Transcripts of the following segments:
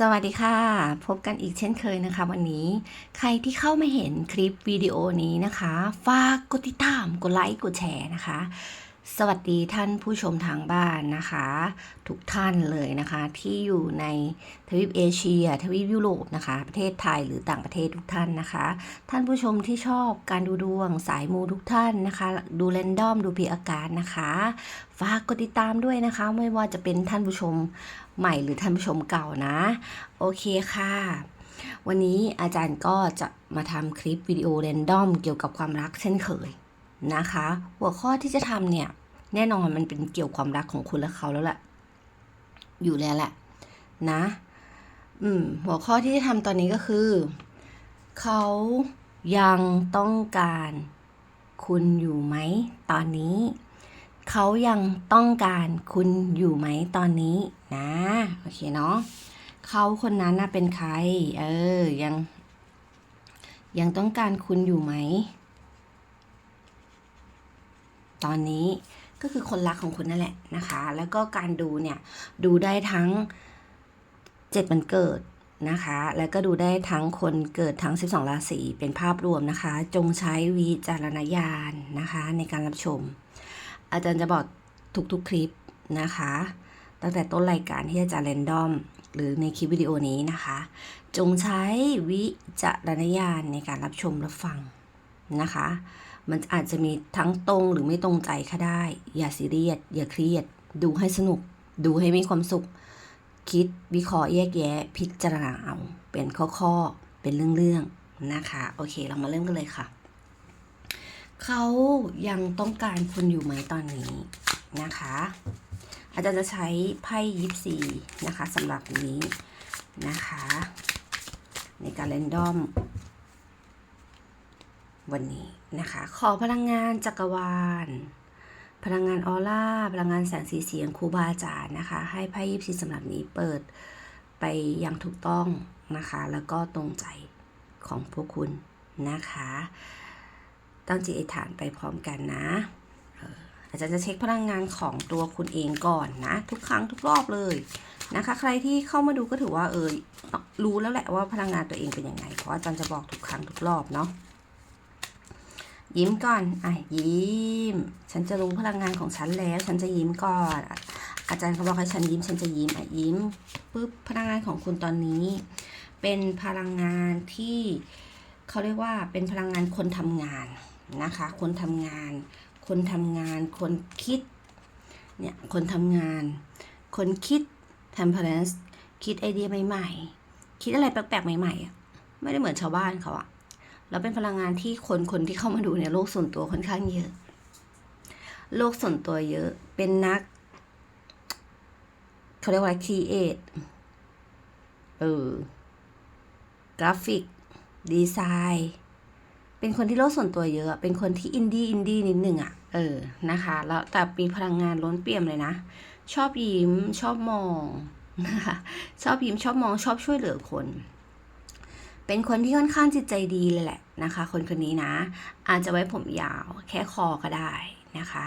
สวัสดีค่ะ พบกันอีกเช่นเคยนะคะ วันนี้ใครที่เข้ามาเห็นคลิปวิดีโอนี้นะคะ ฝากกดติดตามกดไลค์กดแชร์นะคะ สวัสดีท่านผู้ชมทางบ้านนะคะ ทุกท่านเลยนะคะ ที่อยู่ในทวีปเอเชีย ทวีปยุโรปนะคะ ประเทศไทยหรือต่างประเทศทุกท่านนะคะ ท่านผู้ชมที่ชอบการดูดวงสายมูทุกท่านนะคะ ดูแรนดอมดูพีอากาศนะคะ ฝากกดติดตามด้วยนะคะ ไม่ว่าจะเป็นท่านผู้ชม ใหม่หรือท่านผู้ชมเก่านะ โอเคค่ะ วันนี้อาจารย์ก็จะมาทำคลิปวิดีโอเรนดอมเกี่ยวกับความรักเช่นเคยนะคะ หัวข้อที่จะทำเนี่ย แน่นอนมันเป็นเกี่ยวความรักของคุณและเขาแล้วแหละอยู่แล้วแหละนะอืมหัวข้อที่จะทำตอนนี้ก็คือ เขายังต้องการคุณอยู่ไหมตอนนี้ เขายังต้องการคุณอยู่ไหมตอนนี้นะโอเคเนาะเขาคนนั้นน่ะเป็นใคร เออยัง ยังต้องการคุณอยู่ไหม ตอนนี้ก็คือคนรักของคุณนั่นแหละนะคะ แล้วก็การดูเนี่ย ดูได้ทั้งเจ็ดวันเกิดนะคะ แล้วก็ดูได้ทั้งคนเกิดทั้ง 12 ราศีเป็นภาพรวมนะคะ จงใช้วิจารณญาณนะคะ ในการรับชม อาจารย์จะบอกทุกๆคลิปนะคะ ตั้งแต่ต้นรายการที่อาจารย์เรนดอม หรือในคลิปวิดีโอนี้นะคะ จงใช้วิจารณญาณในการรับชมรับฟังนะคะ มันอาจจะมีทั้งตรงหรือไม่ตรงใจก็ได้ อย่าซีเรียสอย่าเครียด ดูให้สนุก ดูให้มีความสุข คิดวิเคราะห์แยกแยะ พิจารณาเอาเป็นข้อๆเป็นเรื่องๆนะคะ โอเค เรามาเริ่มกันเลยค่ะ เขายังต้องการคุณอยู่ไหมตอนนี้นะคะ อาจารย์จะใช้ไพ่ยิปซีนะคะสำหรับนี้นะคะ ในการเรนดอม วันนี้นะคะ ขอพลังงานจักรวาล พลังงานออร่า พลังงานแสงสีเสียงครูบาอาจารย์นะคะ ให้ไพ่ยิปซีสำหรับนี้เปิดไปอย่างถูกต้องนะคะ แล้วก็ตรงใจของพวกคุณนะคะ ตั้งจิตอธิษฐานไปพร้อมกันนะอาจารย์จะเช็คพลังงานของตัวคุณเองก่อนนะ ทุกครั้งทุกรอบเลยนะคะ ใครที่เข้ามาดูก็ถือว่าเออรู้แล้วแหละว่าพลังงานตัวเองเป็นยังไงเพราะอาจารย์จะบอกทุกครั้งทุกรอบเนาะยิ้มก่อนอะยิ้ม ฉันจะรู้พลังงานของฉันแล้ว ฉันจะยิ้มก่อน อาจารย์เขาบอกให้ฉันยิ้ม ฉันจะยิ้มอะยิ้มปุ๊บพลังงานของคุณตอนนี้ เป็นพลังงานที่เขาเรียกว่าเป็นพลังงานคนทำงาน นะคะ คนทำงาน คนทำงาน คนคิด เนี่ย คนทำงาน คนคิด temperance คิดไอเดียใหม่ ๆ คิดอะไรแปลกๆ ใหม่ๆอะไม่ได้เหมือนชาวบ้านเขาอะแล้วเป็นพลังงานที่คนคนที่เข้ามาดูเนี่ยโลกส่วนตัวค่อนข้างเยอะ โลกส่วนตัวเยอะ เป็นนักเขาเรียกว่า create เออกราฟิก ดีไซน์ เป็นคนที่โลกส่วนตัวเยอะ เป็นคนที่อินดี้อินดี้นิดหนึ่งอะเออ นะคะ แล้วแต่มีพลังงานล้นเปี่ยมเลยนะ ชอบยิ้ม ชอบมองนะคะชอบยิ้ม ชอบมอง ชอบช่วยเหลือคน เป็นคนที่ค่อนข้างจิตใจดีเลยแหละนะคะ คนคนนี้นะ อาจจะไว้ผมยาว แค่คอก็ได้นะคะ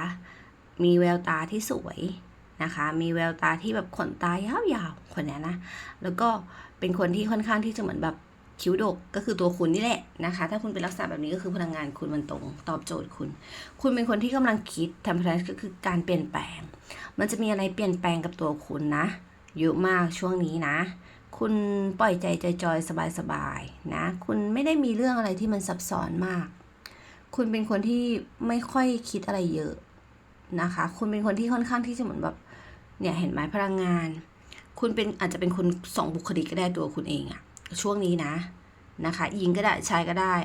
มีแววตาที่สวยนะคะ มีแววตาที่แบบขนตายาวๆ คนนี้นะ แล้วก็เป็นคนที่ค่อนข้างที่จะเหมือนแบบ คิ้วดกก็คือตัวคุณนี่แหละนะคะ ถ้าคุณเป็นลักษณะแบบนี้ก็คือพลังงานคุณมันตรง ตอบโจทย์คุณ คุณเป็นคนที่กำลังคิดทำพลังก็คือการเปลี่ยนแปลง มันจะมีอะไรเปลี่ยนแปลงกับตัวคุณนะเยอะมากช่วงนี้นะ คุณปล่อยใจจอยๆสบายๆนะ คุณไม่ได้มีเรื่องอะไรที่มันซับซ้อนมาก คุณเป็นคนที่ไม่ค่อยคิดอะไรเยอะนะคะ คุณเป็นคนที่ค่อนข้างที่จะเหมือนแบบเนี่ยเห็นไหมพลังงาน คุณเป็นอาจจะเป็นคนสองบุคลิกก็ได้ตัวคุณเองอะ ช่วงนี้นะนะคะหญิงก็ได้ชายก็ได้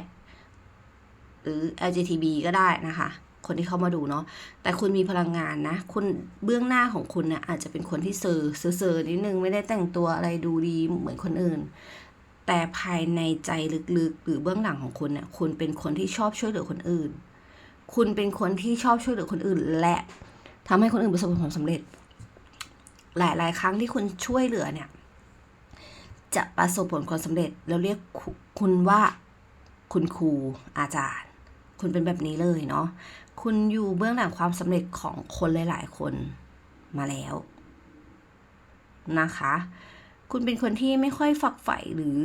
หรือ LGTB ก็ได้นะคะ คนที่เข้ามาดูเนาะแต่คุณมีพลังงานนะคุณเบื้องหน้าของคุณเนี่ยอาจจะเป็นคนที่เซอร์เซอร์เซอร์นิดนึงไม่ได้แต่งตัวอะไรดูดีเหมือนคนอื่น แต่ภายในใจลึกๆ หรือเบื้องหลังของคุณเนี่ยคุณเป็นคนที่ชอบช่วยเหลือคนอื่น คุณเป็นคนที่ชอบช่วยเหลือคนอื่น และทำให้คนอื่นประสบความสำเร็จ หลาย ๆ ครั้งที่คุณช่วยเหลือเนี่ย จะประสบผลความสำเร็จแล้วเรียกคุคุณว่าคุณครูอาจารย์ คุณเป็นแบบนี้เลยเนาะคุณอยู่เบื้องหลังความสำเร็จของคนหลายๆ คนมาแล้วนะคะ คุณเป็นคนที่ไม่ค่อยฝักใฝ่หรือ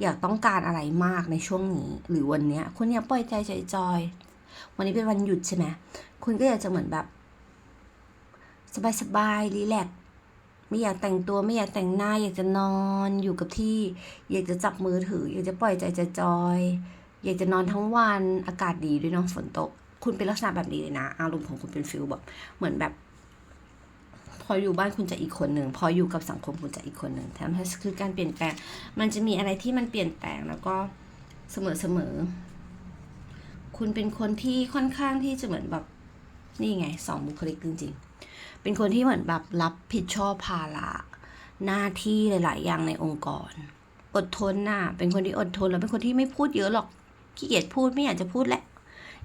อยากต้องการอะไรมากในช่วงนี้ หรือวันเนี้ยคุณอยากปล่อยใจจอยๆวันนี้เป็นวันหยุดใช่ไหมคุณก็อยากจะเหมือนแบบ สบายๆรีแลก ไม่อยากแต่งตัวไม่อยากแต่งหน้า อยากจะนอนอยู่กับที่ อยากจะจับมือถือ อยากจะปล่อยใจจะจอย อยากจะนอนทั้งวันอากาศดีด้วยเนาะฝนตก คุณเป็นลักษณะแบบนี้เลยนะ อารมณ์ของคุณเป็นฟิลแบบเหมือนแบบ พออยู่บ้านคุณจะอีกคนหนึ่งพออยู่กับสังคมคุณจะอีกคนหนึ่งแถมคือการเปลี่ยนแปลง มันจะมีอะไรที่มันเปลี่ยนแปลงแล้วก็เสมอเสมอคุณเป็นคนที่ค่อนข้างที่จะเหมือนแบบนี่ไงสองบุคลิกจริง เป็นคนที่เหมือนแบบรับผิดชอบภาระหน้าที่หลาย ๆ อย่างในองค์กร อดทนน่ะ เป็นคนที่อดทนแล้วเป็นคนที่ไม่พูดเยอะหรอกขี้เกียจพูดไม่อยากจะพูดแหละ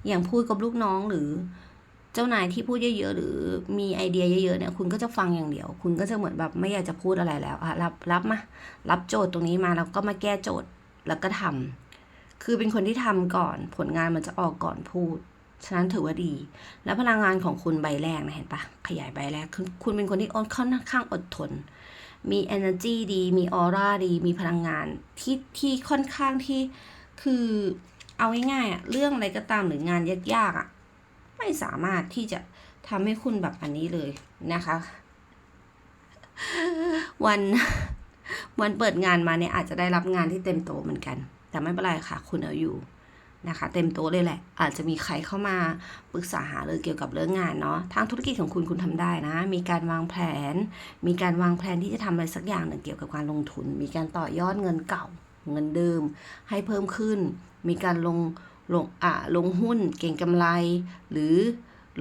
อย่างพูดกับลูกน้องหรือเจ้านายที่พูดเยอะๆหรือมีไอเดียเยอะๆเนี่ยคุณก็จะฟังอย่างเดียว คุณก็จะเหมือนแบบไม่อยากจะพูดอะไรแล้วอะรับรับมารับโจทย์ตรงนี้มาแล้วก็มาแก้โจทย์แล้วก็ทำคือเป็นคนที่ทำก่อนผลงานมันจะออกก่อนพูด ฉะนั้นถือว่าดี แล้วพลังงานของคุณใบแรกนะเห็นปะขยายใบแรกคือคุณเป็นคนที่ค่อนข้างอดทน มี energy ดี มีออร่าดี มีพลังงานที่ที่ค่อนข้างที่คือเอาง่ายๆอะเรื่องอะไรก็ตามหรืองานยากๆอะไม่สามารถที่จะทำให้คุณแบบอันนี้เลยนะคะ วันวันเปิดงานมาเนี่ยอาจจะได้รับงานที่เต็มโตเหมือนกัน แต่ไม่เป็นไรค่ะ คุณเอาอยู่ นะคะ เต็มโต๊ะเลยแหละ อาจจะมีใครเข้ามาปรึกษาหารือเกี่ยวกับเรื่องงานเนาะทางธุรกิจของคุณคุณทำได้นะ มีการวางแผน มีการวางแผนที่จะทำอะไรสักอย่างหนึ่งเกี่ยวกับการลงทุน มีการต่อยอดเงินเก่า เงินเดิม ให้เพิ่มขึ้น มีการลงลงอะลงหุ้นเก่งกำไร หรือ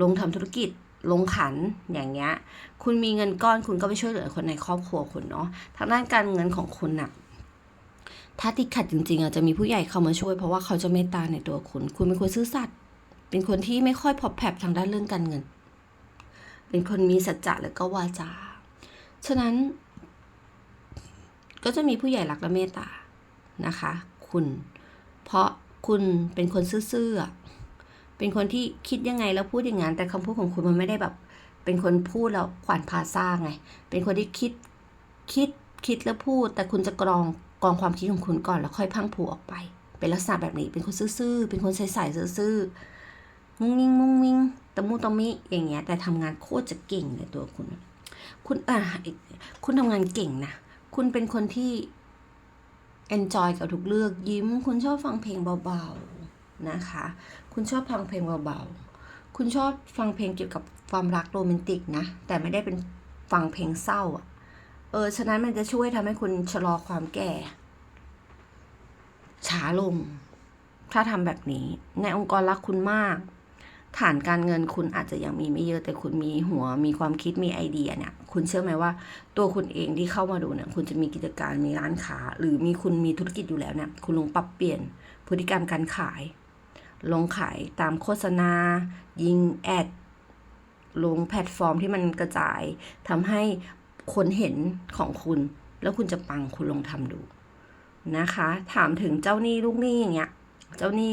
ลงทำธุรกิจลงขันอย่างเงี้ย คุณมีเงินก้อนคุณก็ไปช่วยเหลือคนในครอบครัวคุณเนาะ ทางด้านการเงินของคุณน่ะ ถ้าติดขัดจริงๆอะจะมีผู้ใหญ่เข้ามาช่วยเพราะว่าเขาจะเมตตาในตัวคุณ คุณเป็นคนซื่อสัตย์เป็นคนที่ไม่ค่อยพอบแผบทางด้านเรื่องการเงิน เป็นคนมีสัจจะและก็วาจา ฉะนั้น ก็จะมีผู้ใหญ่รักและเมตตานะคะ คุณ เพราะคุณเป็นคนซื่อๆเป็นคนที่คิดยังไงแล้วพูดอย่างนั้นแต่คำพูดของคุณมันไม่ได้แบบ เป็นคนพูดแล้วขวานพาซ่าไง เป็นคนที่คิดคิดคิดแล้วพูด แต่คุณจะกรอง กองความคิดของคุณก่อนแล้วค่อยพังพรูออกไป เป็นลักษณะแบบนี้เป็นคนซื่อๆ เป็นคนใสๆซื่อๆ มุ้งมิ้งมุ้งมิ้งตะมุตะมิอย่างเงี้ย แต่ทำงานโคตรจะเก่งในตัวคุณ คุณอ่าคุณทำงานเก่งนะ คุณเป็นคนที่ enjoy กับทุกเรื่องยิ้ม คุณชอบฟังเพลงเบาๆ นะคะ คุณชอบฟังเพลงเบาๆ คุณชอบฟังเพลงเกี่ยวกับความรักโรแมนติกนะ แต่ไม่ได้เป็นฟังเพลงเศร้าอะ เออ ฉะนั้นมันจะช่วยทำให้คุณชะลอความแก่ ช้าลง ถ้าทำแบบนี้ ในองค์กรรักคุณมาก ฐานการเงินคุณอาจจะยังมีไม่เยอะแต่คุณมีหัว มีความคิด มีไอเดียเนี่ย คุณเชื่อไหมว่า ตัวคุณเองที่เข้ามาดูเนี่ย คุณจะมีกิจการ มีร้านค้า หรือมีคุณมีธุรกิจอยู่แล้วเนี่ย คุณลงปรับเปลี่ยนพฤติกรรมการขาย ลงขายตามโฆษณา ยิงแอดลงแพลตฟอร์มที่มันกระจายทำให้ คนเห็นของคุณ แล้วคุณจะปังคุณลองทำดูนะคะ ถามถึงเจ้าหนี้ลูกหนี้อย่างเงี้ย เจ้าหนี้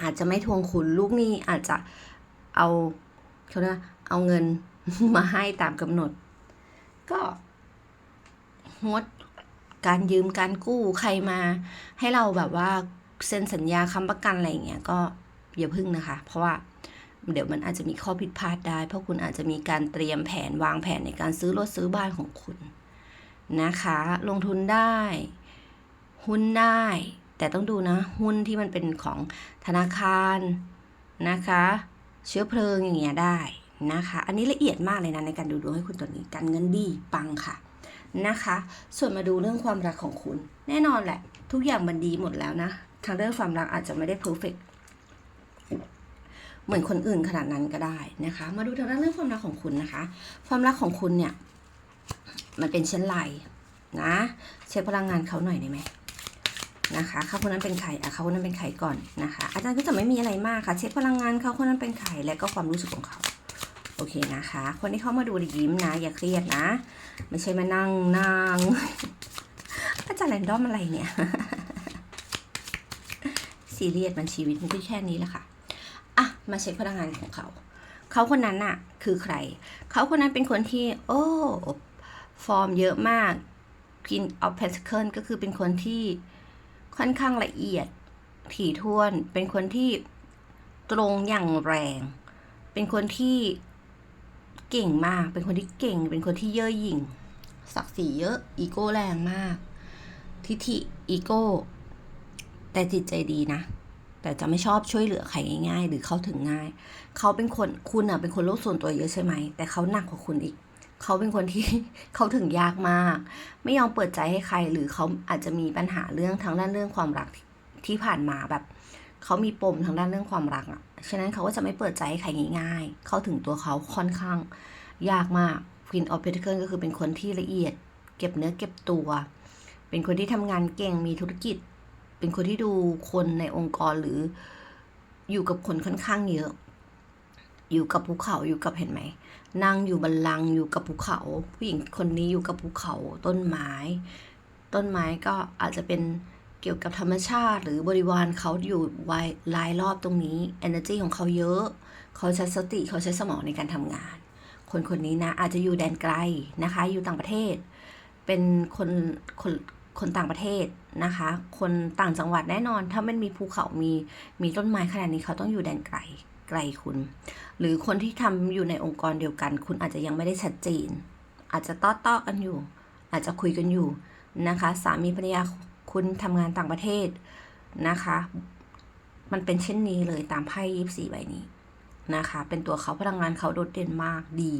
อาจจะไม่ทวงคุณลูกหนี้อาจจะเอาเขาเรียกเอาเงินมาให้ตามกำหนด ก็งดการยืมการกู้ใครมา ให้เราแบบว่าเซ็นสัญญาค้ำประกันอะไรอย่างเงี้ยก็อย่าพึ่งนะคะ เพราะว่า เดี๋ยวมันอาจจะมีข้อผิดพลาดได้ เพราะคุณอาจจะมีการเตรียมแผนวางแผนในการซื้อรถซื้อบ้านของคุณนะคะ ลงทุนได้ หุ้นได้ แต่ต้องดูนะ หุ้นที่มันเป็นของธนาคารนะคะ เชื้อเพลิงอย่างเงี้ยได้นะคะ อันนี้ละเอียดมากเลยนะในการดูดวงให้คุณตัวนี้การเงินดีปังค่ะนะคะ ส่วนมาดูเรื่องความรักของคุณ แน่นอนแหละ ทุกอย่างมันดีหมดแล้วนะ ทางเรื่องความรักอาจจะไม่ได้เพอร์เฟก เหมือนคนอื่นขนาดนั้นก็ได้นะคะ มาดูทางด้านเรื่องความรักของคุณนะคะ ความรักของคุณเนี่ย มันเป็นเช่นไรนะเช็คพลังงานเขาหน่อยได้ไหมนะคะเขาคนนั้นเป็นใครอะเขาคนนั้นเป็นใครก่อนนะคะ อาจารย์ก็จะไม่มีอะไรมากค่ะ เช็คพลังงานเขาคนนั้นเป็นใครและก็ความรู้สึกของเขาโอเคนะคะ คนที่เข้ามาดูยิ้มนะ อย่าเครียดนะ ไม่ใช่มานั่งนั่งอาจารย์แรนดอมอะไรเนี่ยซีเรียสมันชีวิตมันก็แค่นี้แหละค่ะ อะมาเช็คพลังงานของเขา เขาคนนั้นน่ะ คือใคร เขาคนนั้นเป็นคนที่ โอ้ฟอร์มเยอะมาก Queen of p e n t a c l e ก็คือเป็นคนที่ค่อนข้างละเอียดถี่ถ้วน เป็นคนที่ตรงอย่างแรง เป็นคนที่เก่งมาก เป็นคนที่เก่ง เป็นคนที่เย่อหยิ่งศักดิ์ศรีเยอะ อีโก้แรงมาก ทิฐิอีโก้ แต่จิตใจดีนะ แต่จะไม่ชอบช่วยเหลือใครง่าย ๆ หรือเข้าถึงง่าย เขาเป็นคนคุณอะเป็นคนโลกส่วนตัวเยอะใช่ไหม แต่เขาหนักกว่าคุณอีก เขาเป็นคนที่เขาถึงยากมาก ไม่ยอมเปิดใจให้ใคร หรือเขาอาจจะมีปัญหาเรื่องทางด้านเรื่องความรักที่ผ่านมาแบบเขามีปมทางด้านเรื่องความรักอะ ฉะนั้นเขาก็จะไม่เปิดใจให้ใครง่าย ๆ เข้าถึงตัวเขาค่อนข้างยากมาก Queen of Pentacles ก็คือเป็นคนที่ละเอียด เก็บเนื้อเก็บตัว เป็นคนที่ทำงานเก่งมีธุรกิจ เป็นคนที่ดูคนในองค์กรหรืออยู่กับคนค่อนข้างเยอะ อยู่กับภูเขาอยู่กับเห็นไหมนั่งอยู่บันลังอยู่กับภูเขา ผู้หญิงคนนี้อยู่กับภูเขาต้นไม้ ต้นไม้ก็อาจจะเป็นเกี่ยวกับธรรมชาติ หรือบริวารเขาอยู่วายรายรอบตรงนี้ energy ของเขาเยอะ เขาใช้สติเขาใช้สมองในการทำงาน คนคนนี้นะอาจจะอยู่แดนไกลนะคะ อยู่ต่างประเทศ เป็นคนคนคนต่างประเทศ นะคะ คนต่างจังหวัดแน่นอน ถ้ามันมีภูเขามีมีต้นไม้ขนาดนี้เขาต้องอยู่แดนไกลไกลคุณ หรือคนที่ทำอยู่ในองค์กรเดียวกัน คุณอาจจะยังไม่ได้ชัดเจน อาจจะต้อต้อกันอยู่ อาจจะคุยกันอยู่นะคะ สามีภรรยาคุณทำงานต่างประเทศนะคะ มันเป็นเช่นนี้เลยตามไพ่ยิบสี่ใบนี้นะคะ เป็นตัวเขาพลังงานเขาโดดเด่นมากดี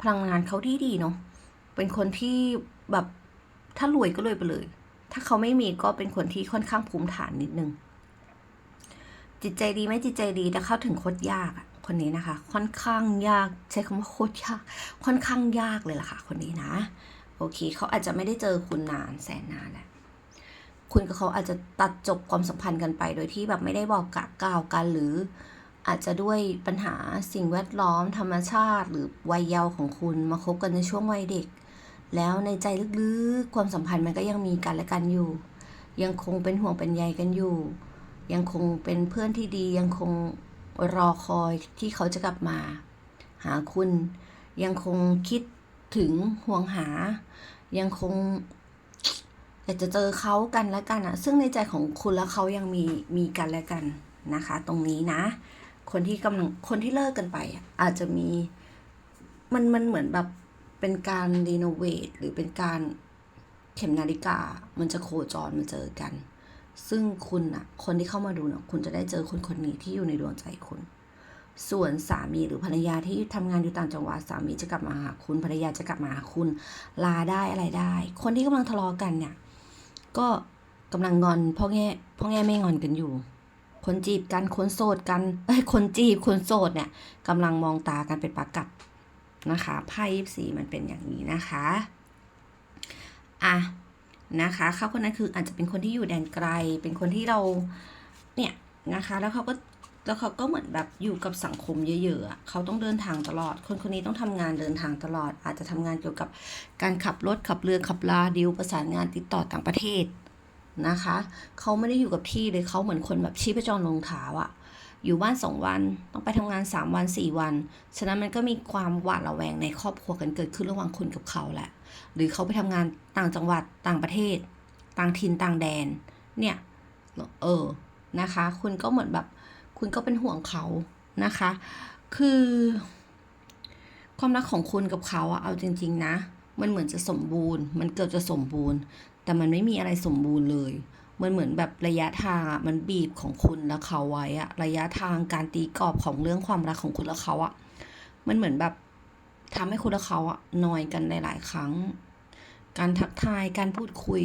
พลังงานเขาที่ดีเนาะเป็นคนที่แบบถ้ารวยก็รวยไปเลย ถ้าเขาไม่มีก็เป็นคนที่ค่อนข้างภูมิฐานนิดนึง จิตใจดีไหมจิตใจดีแต่เข้าถึงโคตรยากอะคนนี้นะคะ ค่อนข้างยากใช้คำว่าโคตรยาก ค่อนข้างยากเลยล่ะค่ะ คนนี้นะ โอเคเขาอาจจะไม่ได้เจอคุณนานแสนนานแหละคุณกับเขาอาจจะตัดจบความสัมพันธ์กันไป โดยที่แบบไม่ได้บอกกะกล่าวกันหรืออาจจะด้วยปัญหาสิ่งแวดล้อมธรรมชาติ หรือวัยเยาว์ของคุณมาคบกันในช่วงวัยเด็ก แล้วในใจลึกๆ ความสัมพันธ์มันก็ยังมีกันและกันอยู่ ยังคงเป็นห่วงเป็นใยกันอยู่ ยังคงเป็นเพื่อนที่ดี ยังคงรอคอยที่เขาจะกลับมา หาคุณ ยังคงคิดถึงห่วงหา ยังคงอยากจะเจอเขากันและกันอะซึ่งในใจของคุณและเขายังมีมีกันและกันนะคะ ตรงนี้นะ คนที่กำลังคนที่เลิกกันไปอาจจะมีมันมันเหมือนแบบ เป็นการรีโนเวทหรือเป็นการเข็มนาฬิกา มันจะโคจรมาเจอกัน ซึ่งคุณอะคนที่เข้ามาดูนะคุณจะได้เจอคนคนนี้ที่อยู่ในดวงใจคุณ ส่วนสามีหรือภรรยาที่ทำงานอยู่ต่างจังหวัดสามีจะกลับมาหาคุณภรรยาจะกลับมาหาคุณลาได้อะไรได้ คนที่กำลังทะเลาะกันเนี่ย ก็กำลังงอนพ่อแง่พ่อแง่ไม่งอนกันอยู่ คนจีบกันคนโสดกันเอ้ยคนจีบคนโสดเนี่ยกำลังมองตากันเป็นปากัด นะคะไพ่ยิบสีมันเป็นอย่างนี้นะคะอะนะคะเขาคนนั้นคืออาจจะเป็นคนที่อยู่แดนไกล เป็นคนที่เราเนี่ยนะคะ แล้วเขาก็แล้วเขาก็เหมือนแบบอยู่กับสังคมเยอะๆ เขาต้องเดินทางตลอด คนคนนี้ต้องทำงานเดินทางตลอด อาจจะทำงานเกี่ยวกับการขับรถขับเรือขับลาดิวประสานงานติดต่อต่างประเทศนะคะ เขาไม่ได้อยู่กับที่เลยเขาเหมือนคนแบบชีพจรลงเท้าอะ อยู่บ้านสองวัน ต้องไปทำงานสามวันสี่วัน ฉะนั้นมันก็มีความหวาดระแวงในครอบครัวกันเกิดขึ้นระหว่างคุณกับเขาแหละ หรือเขาไปทำงานต่างจังหวัดต่างประเทศ ต่างถิ่นต่างแดน เนี่ย เออ นะคะ คุณก็เหมือนแบบ คุณก็เป็นห่วงเขานะคะ คือ ความรักของคุณกับเขาอะเอาจริง ๆ นะ มันเหมือนจะสมบูรณ์ มันเกือบจะสมบูรณ์ แต่มันไม่มีอะไรสมบูรณ์เลย มันเหมือนแบบระยะทางอะมันบีบของคุณและเขาไว้อะระยะทางการตีกรอบของเรื่องความรักของคุณและเขาอะมันเหมือนแบบทำให้คุณและเขาอะนอยกันหลาย ๆ ครั้ง การทักทายการพูดคุย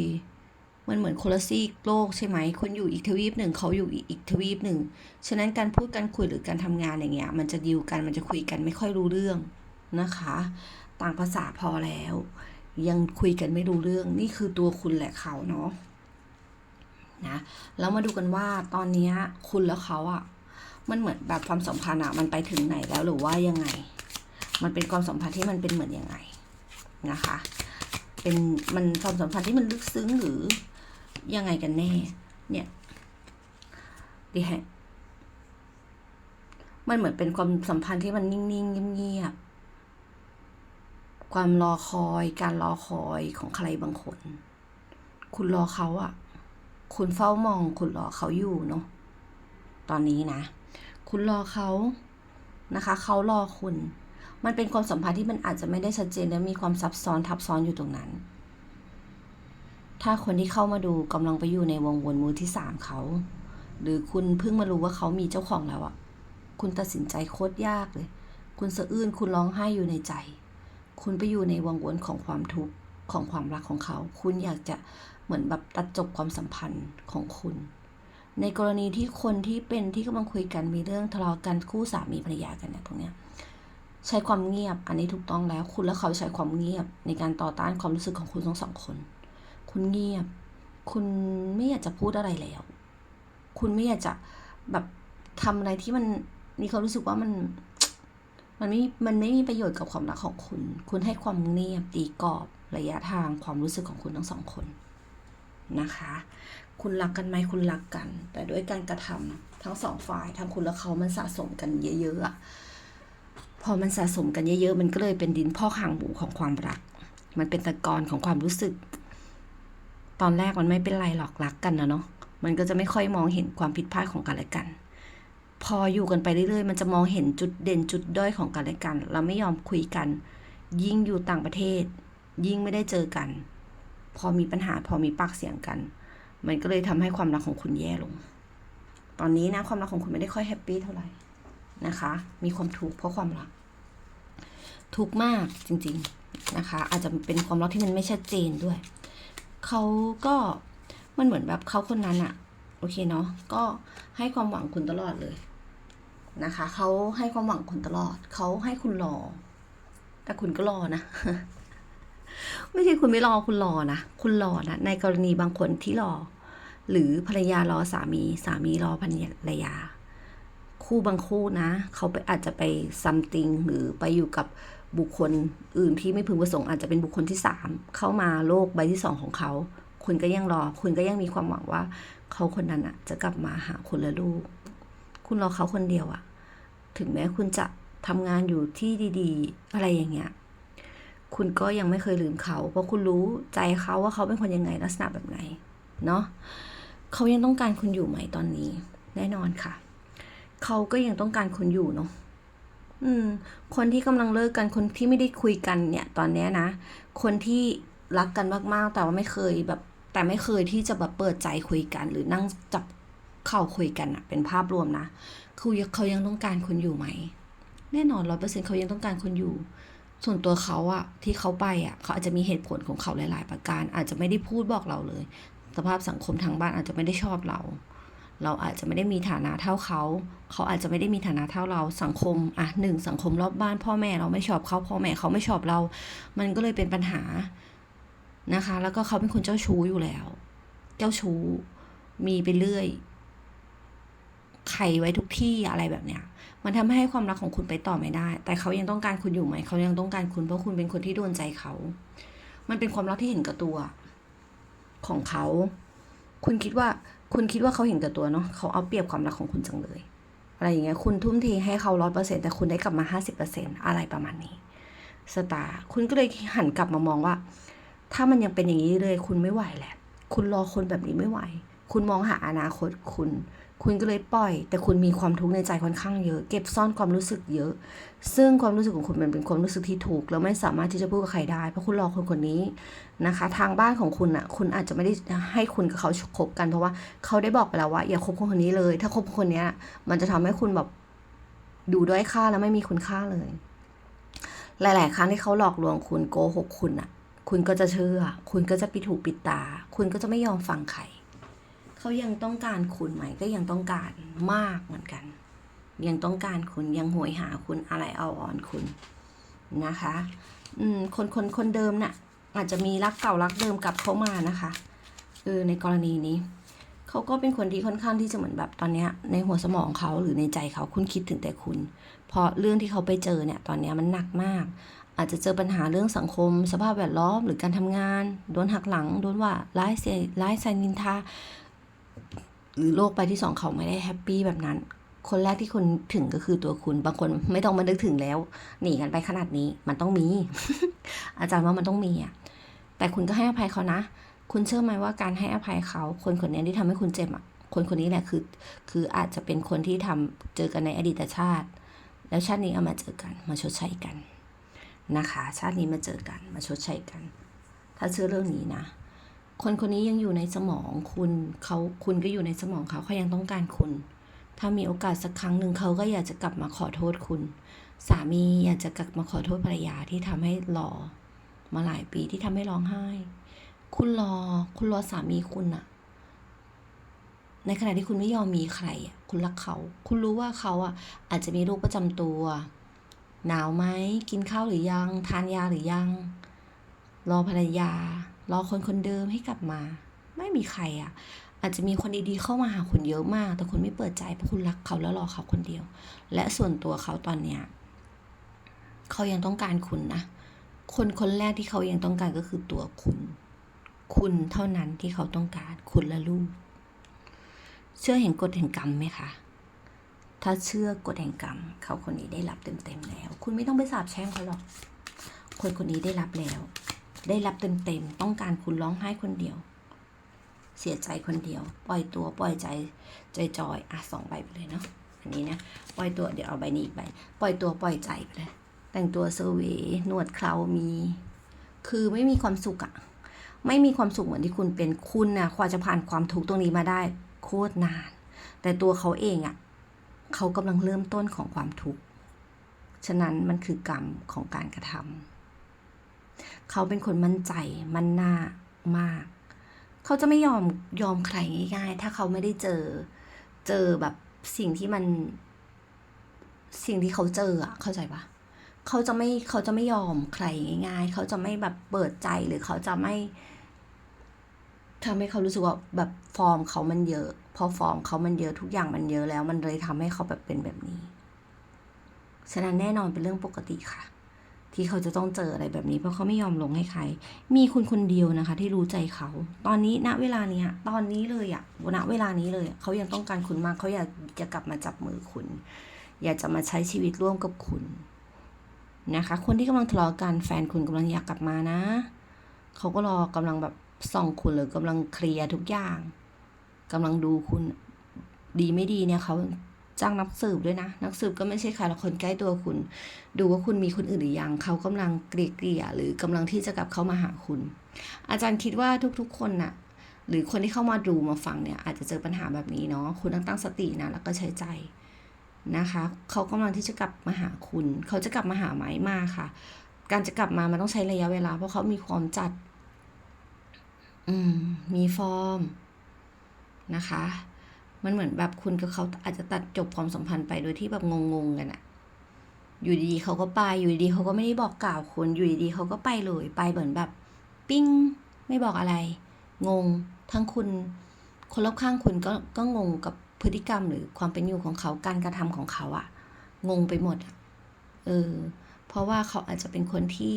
มันเหมือนคนละซีกโลกใช่ไหมคุณอยู่อีกทวีปหนึ่งเขาอยู่อีกทวีปหนึ่งฉะนั้นการพูดการคุยหรือการทำงานอย่างเงี้ย มันจะดิวกันมันจะคุยกันไม่ค่อยรู้เรื่องนะคะ ต่างภาษาพอแล้ว ยังคุยกันไม่รู้เรื่องนี่คือตัวคุณแหละเขาเนาะ นะแล้วมาดูกันว่าตอนนี้คุณแล้วเขาอะ่ะมันเหมือนแบบความสัมพันธ์อะมันไปถึงไหนแล้วหรือว่ายังไง มันเป็นความสัมพันธ์ที่มันเป็นเหมือนยังไงนะคะ เป็นมันความสัมพันธ์ที่มันลึกซึ้งหรือยังไงกันแน่ เนี่ยดีแฮะมันเหมือนเป็นความสัมพันธ์ที่มันนิ่งๆเงียบๆความรอคอย การรอคอยของใครบางคน คุณรอเขาอะ คุณเฝ้ามองคุณรอเขาอยู่เนาะตอนนี้นะ คุณรอเขานะคะ เขารอคุณ มันเป็นความสัมพันธ์ที่มันอาจจะไม่ได้ชัดเจนและมีความซับซ้อนทับซ้อนอยู่ตรงนั้น ถ้าคนที่เข้ามาดูกำลังไปอยู่ในวงวนมือที่สามเขา หรือคุณเพิ่งมารู้ว่าเขามีเจ้าของแล้วอะคุณตัดสินใจโคตรยากเลย คุณสะอื้นคุณร้องไห้อยู่ในใจ คุณไปอยู่ในวงวนของความทุกข์ของความรักของเขา คุณอยากจะ เหมือนแบบตัดจบความสัมพันธ์ของคุณ ในกรณีที่คนที่เป็นที่กำลังคุยกันมีเรื่องทะเลาะกันคู่สามีภรรยากันเนี่ยตรงเนี้ยใช้ความเงียบอันนี้ถูกต้องแล้ว คุณและเขาใช้ความเงียบในการต่อต้านความรู้สึกของคุณทั้งสองคน คุณเงียบ คุณไม่อยากจะพูดอะไรแล้ว คุณไม่อยากจะแบบทำอะไรที่มันมีความรู้สึกว่ามันมันไม่ มันไม่มีประโยชน์กับความรักของคุณ คุณให้ความเงียบตีกรอบระยะทางความรู้สึกของคุณทั้งสองคน นะคะ คุณรักกันไหมคุณรักกัน แต่ด้วยการกระทำทั้งสองฝ่ายทั้งคุณและเขามันสะสมกันเยอะๆพอมันสะสมกันเยอะๆ มันก็เลยเป็นดินพอกหางหมูของความรัก มันเป็นตะกอนของความรู้สึก ตอนแรกมันไม่เป็นไรหรอกรักกันนะเนาะมันก็จะไม่ค่อยมองเห็นความผิดพลาดของกันและกัน พออยู่กันไปเรื่อยๆ มันจะมองเห็นจุดเด่นจุดด้อยของกันและกัน เราไม่ยอมคุยกัน ยิ่งอยู่ต่างประเทศ ยิ่งไม่ได้เจอกัน พอมีปัญหาพอมีปากเสียงกัน มันก็เลยทำให้ความรักของคุณแย่ลง ตอนนี้นะความรักของคุณไม่ได้ค่อยแฮปปี้เท่าไหร่นะคะ มีความทุกข์เพราะความรัก ทุกข์มากจริงๆนะคะ อาจจะเป็นความรักที่มันไม่ชัดเจนด้วย เขาก็มันเหมือนแบบเขาคนนั้นอะโอเคเนาะก็ให้ความหวังคุณตลอดเลยนะคะเขาให้ความหวังคุณตลอด เขาให้คุณรอ แต่คุณก็รอนะ ไม่ใช่คุณไม่รอคุณรอนะ คุณรอนะในกรณีบางคนที่รอ หรือภรรยารอสามีสามีรอภรรยา คู่บางคู่นะ เขาไปอาจจะไปซัมติงหรือไปอยู่กับบุคคลอื่นที่ไม่พึงประสงค์อาจจะเป็นบุคคลที่สามเข้ามาโลกใบที่สองของเขา คุณก็ยังรอ คุณก็ยังมีความหวังว่า เขาคนนั้นอะจะกลับมาหาคุณและลูก คุณรอเขาคนเดียวอะถึงแม้คุณจะทำงานอยู่ที่ดี ๆ อะไรอย่างเงี้ย คุณก็ยังไม่เคยลืมเขา เพราะคุณรู้ใจเขาว่าเขาเป็นคนยังไงลักษณะแบบไหนเนาะเขายังต้องการคุณอยู่ไหมตอนนี้ แน่นอนค่ะ เขาก็ยังต้องการคุณอยู่เนาะอืม คนที่กำลังเลิกกันคนที่ไม่ได้คุยกันเนี่ย ตอนนี้นะ คนที่รักกันมากๆ แต่ว่าไม่เคยแบบ แต่ไม่เคยที่จะแบบเปิดใจคุยกัน หรือนั่งจับเข่าคุยกันอะเป็นภาพรวมนะคือเขายังต้องการคุณอยู่ไหมแน่นอนร้อยเปอร์เซ็นเขายังต้องการคุณอยู่ ส่วนตัวเขาอะที่เขาไปอะเขาอาจจะมีเหตุผลของเขาหลาย ๆ ประการ อาจจะไม่ได้พูดบอกเราเลย สภาพสังคมทางบ้านอาจจะไม่ได้ชอบเรา เราอาจจะไม่ได้มีฐานะเท่าเขา เขาอาจจะไม่ได้มีฐานะเท่าเรา สังคมอะหนึ่งสังคมรอบบ้านพ่อแม่เราไม่ชอบเขาพ่อแม่เขาไม่ชอบเรา มันก็เลยเป็นปัญหานะคะ แล้วก็เขาเป็นคนเจ้าชู้อยู่แล้ว เจ้าชู้มีไปเรื่อย ไข่ไว้ทุกที่อะไรแบบเนี้ย มันทำให้ความรักของคุณไปต่อไม่ได้ แต่เขายังต้องการคุณอยู่ไหม เขายังต้องการคุณเพราะคุณเป็นคนที่โดนใจเขา มันเป็นความรักที่เห็นกับตัว ของเขา คุณคิดว่า คุณคิดว่าเขาเห็นกับตัวเนาะ เขาเอาเปรียบความรักของคุณจังเลย อะไรอย่างเงี้ย คุณทุ่มเทให้เขาร้อยเปอร์เซ็นแต่คุณได้กลับมาห้าสิบเปอร์เซ็นอะไรประมาณนี้ สตาร์ คุณก็เลยหันกลับมามองว่า ถ้ามันยังเป็นอย่างนี้เลย คุณไม่ไหวแหละ คุณรอคนแบบนี้ไม่ไหว คุณมองหาอนาคตคุณ คุณก็เลยปล่อย แต่คุณมีความทุกข์ในใจค่อนข้างเยอะ เก็บซ่อนความรู้สึกเยอะ ซึ่งความรู้สึกของคุณมันเป็นความรู้สึกที่ถูก แล้วไม่สามารถที่จะพูดกับใครได้ เพราะคุณรอคนคนนี้นะคะ ทางบ้านของคุณอะ คุณอาจจะไม่ได้ให้คุณกับเขาคบกัน เพราะว่าเขาได้บอกไปแล้วว่า อย่าคบคนคนนี้เลย ถ้าคบคนเนี้ยมันจะทำให้คุณแบบดูด้อยค่าแล้วไม่มีคุณค่าเลย หลาย ๆ ครั้งที่เขาหลอกลวงคุณโกหกคุณอะ คุณก็จะเชื่อ คุณก็จะปิดหูปิดตา คุณก็จะไม่ยอมฟังใคร เขายังต้องการคุณไหมก็ยังต้องการมากเหมือนกัน ยังต้องการคุณยังหวยหาคุณอะไรเอาอ่อนคุณนะคะอืมคนคนคนเดิมน่ะอาจจะมีรักเก่ารักเดิมกลับเข้ามานะคะเออในกรณีนี้เขาก็เป็นคนที่ค่อนข้างที่จะเหมือนแบบตอนเนี้ยในหัวสมองเขาหรือในใจเขาคุณคิดถึงแต่คุณ เพราะเรื่องที่เขาไปเจอเนี่ยตอนเนี้ยมันหนักมาก อาจจะเจอปัญหาเรื่องสังคม สภาพแวดล้อมหรือการทำงาน โดนหักหลัง โดนว่าร้ายเสียร้ายใส่นินทา หรือโลกใบที่สองเขาไม่ได้แฮปปี้แบบนั้น คนแรกที่คุณถึงก็คือตัวคุณ บางคนไม่ต้องมานึกถึงแล้ว หนีกันไปขนาดนี้มันต้องมี อาจารย์ว่ามันต้องมีอะแต่คุณก็ให้อภัยเขานะ คุณเชื่อไหมว่าการให้อภัยเขา คนคนนี้ที่ทำให้คุณเจ็บอะคนคนนี้แหละคือ คืออาจจะเป็นคนที่ทำเจอกันในอดีตชาติ แล้วชาตินี้เอามาเจอกัน มาชดใช้กันนะคะ ชาตินี้มาเจอกัน มาชดใช้กัน ถ้าเชื่อเรื่องนี้นะ คนคนนี้ยังอยู่ในสมองคุณเขาคุณก็อยู่ในสมองเขาเขายังต้องการคุณ ถ้ามีโอกาสสักครั้งหนึ่งเขาก็อยากจะกลับมาขอโทษคุณ สามีอยากจะกลับมาขอโทษภรรยาที่ทำให้รอ มาหลายปีที่ทำให้ร้องไห้ คุณรอ คุณรอสามีคุณอะในขณะที่คุณไม่ยอมมีใครอะคุณรักเขา คุณรู้ว่าเขาอะอาจจะมีโรคประจำตัว หนาวไหมกินข้าวหรือยัง ทานยาหรือยัง รอภรรยา รอคนคนเดิมให้กลับมา ไม่มีใครอะอาจจะมีคนดีๆเข้ามาหาคุณเยอะมาก แต่คุณไม่เปิดใจเพราะคุณรักเขาแล้วรอเขาคนเดียว และส่วนตัวเขาตอนเนี้ยเขายังต้องการคุณนะ คนคนแรกที่เขายังต้องการก็คือตัวคุณ คุณเท่านั้นที่เขาต้องการ คุณและลูก เชื่อเห็นกฎแห่งกรรมไหมคะ ถ้าเชื่อกฎแห่งกรรม เขาคนนี้ได้รับเต็มๆแล้ว คุณไม่ต้องไปสาบแช่งเขาหรอก คนคนนี้ได้รับแล้ว ได้รับเต็มๆ ต้องการคุณร้องไห้คนเดียว เสียใจคนเดียว ปล่อยตัวปล่อยใจใจจอยอะสองใบไปเลยเนาะอันนี้นะปล่อยตัวเดี๋ยวเอาใบนี้อีกใบปล่อยตัวปล่อยใจไปเลยแต่งตัวเซอร์เวยหนวดเครามี คือไม่มีความสุขอะไม่มีความสุขเหมือนที่คุณเป็นคุณน่ะกว่าจะผ่านความทุกข์ตรงนี้มาได้โคตรนาน แต่ตัวเขาเองอะเขากำลังเริ่มต้นของความทุกข์ฉะนั้นมันคือกรรมของการกระทำ เขาเป็นคนมั่นใจมั่นหน้ามาก เขาจะไม่ยอมยอมใครง่าย ๆ ถ้าเขาไม่ได้เจอเจอแบบสิ่งที่มัน สิ่งที่เขาเจออะเข้าใจปะเขาจะไม่เขาจะไม่ยอมใครง่าย ๆ เขาจะไม่แบบเปิดใจหรือเขาจะไม่ทำให้เขารู้สึกว่าแบบฟอร์มเขามันเยอะ พอฟอร์มเขามันเยอะทุกอย่างมันเยอะแล้ว มันเลยทำให้เขาแบบเป็นแบบนี้ ฉะนั้นแน่นอนเป็นเรื่องปกติค่ะ ที่เขาจะต้องเจออะไรแบบนี้ เพราะเขาไม่ยอมลงให้ใคร มีคุณคนเดียวนะคะ ที่รู้ใจเขา ตอนนี้ณเวลานี้ตอนนี้เลยอะณเวลานี้เลยเขายังต้องการคุณมากเขาอยากจะกลับมาจับมือคุณ อยากจะมาใช้ชีวิตร่วมกับคุณนะคะ คนที่กำลังทะเลาะกันแฟนคุณกำลังอยากกลับมานะเขาก็รอกำลังแบบส่องคุณหรือกำลังเคลียร์ทุกอย่างกำลังดูคุณดีไม่ดีเนี่ยเขา จ้างนักสืบด้วยนะ นักสืบก็ไม่ใช่ใครหรอกคนใกล้ตัวคุณ ดูว่าคุณมีคนอื่นหรือยัง เขากำลังเกลี่ยเกลี่ยหรือกำลังที่จะกลับเข้ามาหาคุณ อาจารย์คิดว่าทุกๆ คนน่ะ หรือคนที่เข้ามาดูมาฟังเนี่ย อาจจะเจอปัญหาแบบนี้เนาะ คุณต้องตั้งสตินะ แล้วก็ใช้ใจนะคะ เขากำลังที่จะกลับมาหาคุณ เขาจะกลับมาหาไหมมาค่ะ การจะกลับมามันต้องใช้ระยะเวลา เพราะเขามีความจัด อืม มีฟอร์มนะคะ มันเหมือนแบบคุณกับเขาอาจจะตัดจบความสัมพันธ์ไปโดยที่แบบงงๆกันอะอยู่ดีๆเขาก็ไป อยู่ดีๆเขาก็ไม่ได้บอกกล่าวคุณ อยู่ดีๆเขาก็ไปเลย ไปเหมือนแบบ ปิ้ง ไม่บอกอะไร งง ทั้งคุณ คนรอบข้างคุณก็ก็งงกับพฤติกรรมหรือความเป็นอยู่ของเขา การกระทำของเขาอะงงไปหมดอะเออ เพราะว่าเขาอาจจะเป็นคนที่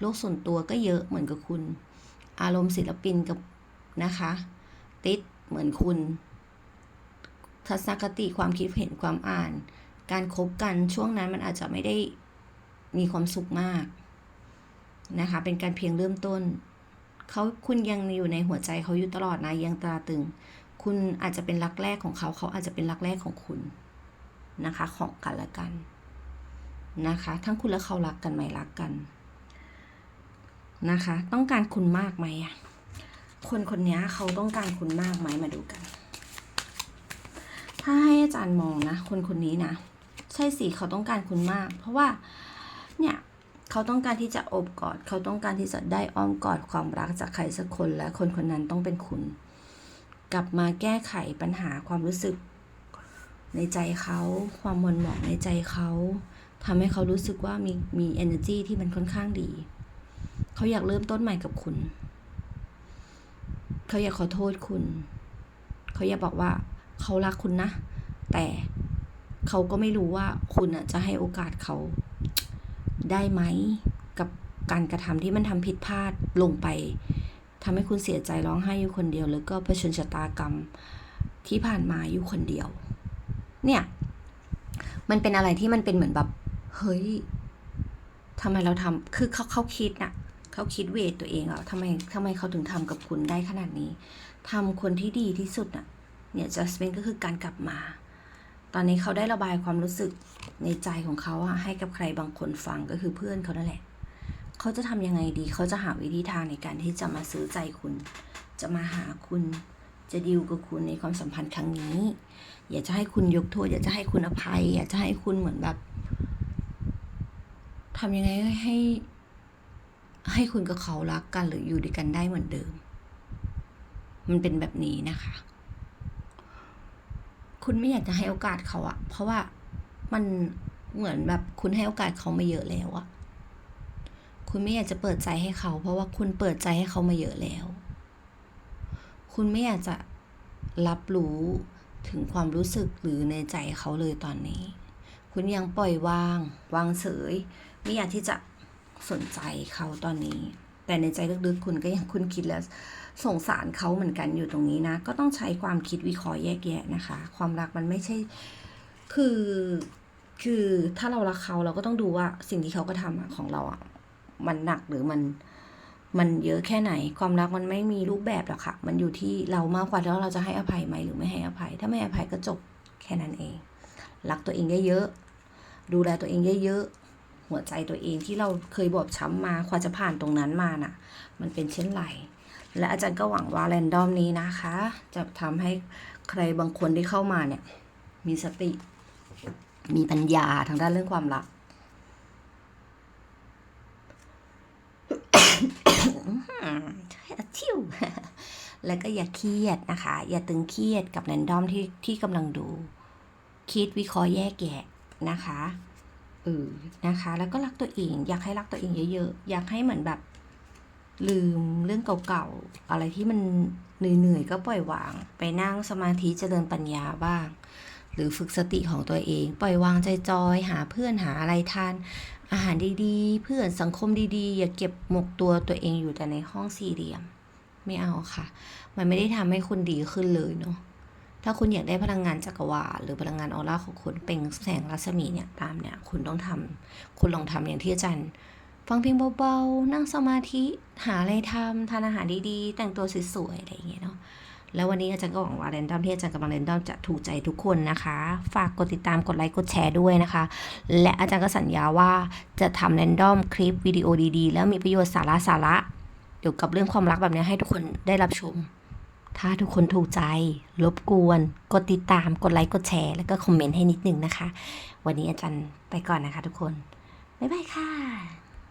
โลกส่วนตัวก็เยอะเหมือนกับคุณ อารมณ์ศิลปินกับนะคะ ติดเหมือนคุณ ทัศนคติความคิดเห็นความอ่าน การคบกันช่วงนั้นมันอาจจะไม่ได้มีความสุขมากนะคะ เป็นการเพียงเริ่มต้นเขาคุณยังอยู่ในหัวใจเขาอยู่ตลอดนะยังตราตึง คุณอาจจะเป็นรักแรกของเขาเขาอาจจะเป็นรักแรกของคุณนะคะ ของกันและกันนะคะ ทั้งคุณและเขารักกันไหมรักกันนะคะ ต้องการคุณมากไหมอะคนคนนี้เขาต้องการคุณมากไหมมาดูกัน ถ้าให้อาจารย์มองนะ คนคนนี้นะ ใช่สิเขาต้องการคุณมาก เพราะว่า เนี่ยเขาต้องการที่จะอบกอด เขาต้องการที่จะได้อ้อมกอดความรักจากใครสักคน และคนคนนั้นต้องเป็นคุณ กลับมาแก้ไขปัญหาความรู้สึก ในใจเขา ความมนหมองในใจเขาทำให้เขารู้สึกว่ามีมี energy ที่มันค่อนข้างดี เขาอยากเริ่มต้นใหม่กับคุณ เขาอยากขอโทษคุณ เขาอยากบอกว่า เขารักคุณนะ แต่เขาก็ไม่รู้ว่าคุณอะจะให้โอกาสเขาได้ไหมกับการกระทำที่มันทำผิดพลาดลงไปทำให้คุณเสียใจร้องไห้อยู่คนเดียว แล้วก็เผชิญชะตากรรมที่ผ่านมาอยู่คนเดียว เนี่ย มันเป็นอะไรที่มันเป็นเหมือนแบบเฮ้ยทำไมเราทำคือเขาเขาคิดน่ะเขาคิดเวทตัวเองอะทำไมทำไมเขาถึงทำกับคุณได้ขนาดนี้ทำคนที่ดีที่สุดอะ เนี่ย judgment ก็คือการกลับมา ตอนนี้เขาได้ระบายความรู้สึกในใจของเขาอะให้กับใครบางคนฟังก็คือเพื่อนเขานั่นแหละ เขาจะทำยังไงดี เขาจะหาวิธีทางในการที่จะมาซื้อใจคุณ จะมาหาคุณ จะดีลกับคุณในความสัมพันธ์ครั้งนี้ อยากจะให้คุณยกโทษ อยากจะให้คุณอภัย อยากจะให้คุณเหมือนแบบทำยังไงให้ให้คุณกับเขารักกันหรืออยู่ด้วยกันได้เหมือนเดิม มันเป็นแบบนี้นะคะ คุณไม่อยากจะให้โอกาสเขาอะเพราะว่ามันเหมือนแบบคุณให้โอกาสเขามาเยอะแล้วอะคุณไม่อยากจะเปิดใจให้เขา เพราะว่าคุณเปิดใจให้เขามาเยอะแล้ว คุณไม่อยากจะรับรู้ถึงความรู้สึกหรือในใจเขาเลยตอนนี้ คุณยังปล่อยวาง วางเฉย ไม่อยากที่จะสนใจเขาตอนนี้ แต่ในใจลึกๆคุณก็ยังคุณคิดแล้ว สงสารเขาเหมือนกันอยู่ตรงนี้นะ ก็ต้องใช้ความคิดวิเคราะห์แยกแยะนะคะ ความรักมันไม่ใช่ คือ คือถ้าเรารักเขาเราก็ต้องดูว่าสิ่งที่เขาก็ทำอะของเราอะมันหนักหรือมัน มันเยอะแค่ไหน ความรักมันไม่มีรูปแบบหรอกค่ะ มันอยู่ที่เรามากกว่าแล้วเราจะให้อภัยไหมหรือไม่ให้อภัย ถ้าไม่ให้อภัยก็จบแค่นั้นเอง รักตัวเองเยอะๆ ดูแลตัวเองเยอะๆหัวใจตัวเองที่เราเคยบอบช้ำมากว่าจะผ่านตรงนั้นมาน่ะ มันเป็นเช่นไร และอาจารย์ก็หวังว่าแรนดอมนี้นะคะ จะทำให้ใครบางคนที่เข้ามาเนี่ย มีสติ มีปัญญาทางด้านเรื่องความรักทิวแล้วก็อย่าเครียดนะคะ อย่าตึงเครียดกับแรนดอมที่ที่กำลังดู คิดวิเคราะห์แยกแยะนะคะเออนะคะ แล้วก็รักตัวเอง อยากให้รักตัวเองเยอะๆ อยากให้เหมือนแบบ ลืมเรื่องเก่าๆ อะไรที่มันเหนื่อยๆ ก็ปล่อยวาง ไปนั่งสมาธิเจริญปัญญาบ้าง หรือฝึกสติของตัวเอง ปล่อยวางใจจอยหาเพื่อนหาอะไรทาน อาหารดีๆ เพื่อนสังคมดีๆ อย่าเก็บหมกตัวตัวเองอยู่แต่ในห้องสี่เหลี่ยม ไม่เอาค่ะ มันไม่ได้ทำให้คุณดีขึ้นเลยเนาะถ้าคุณอยากได้พลังงานจักรวาลหรือพลังงานออร่าของคุณเป็นแสงรัศมีเนี่ยตามเนี่ยคุณต้องทำคุณลองทำอย่างที่อาจารย์ ฟังเพลงเบาๆ นั่งสมาธิ หาอะไรทำทานอาหารดีๆ แต่งตัวสวยๆ อะไรอย่างเงี้ยเนาะ แล้ววันนี้อาจารย์ก็หวังว่าแรนดอมที่อาจารย์กำลังแรนดอมจะถูกใจทุกคนนะคะ ฝากกดติดตาม กดไลค์ กดแชร์ด้วยนะคะ และอาจารย์ก็สัญญาว่าจะทำแรนดอมคลิปวิดีโอดีๆ แล้วมีประโยชน์สาระสาระเกี่ยวกับเรื่องความรักแบบนี้ให้ทุกคนได้รับชม ถ้าทุกคนถูกใจ รบกวน กดติดตาม กดไลค์ กดแชร์ แล้วก็คอมเมนต์ให้นิดนึงนะคะ วันนี้อาจารย์ไปก่อนนะคะ ทุกคน บ๊ายบายค่ะ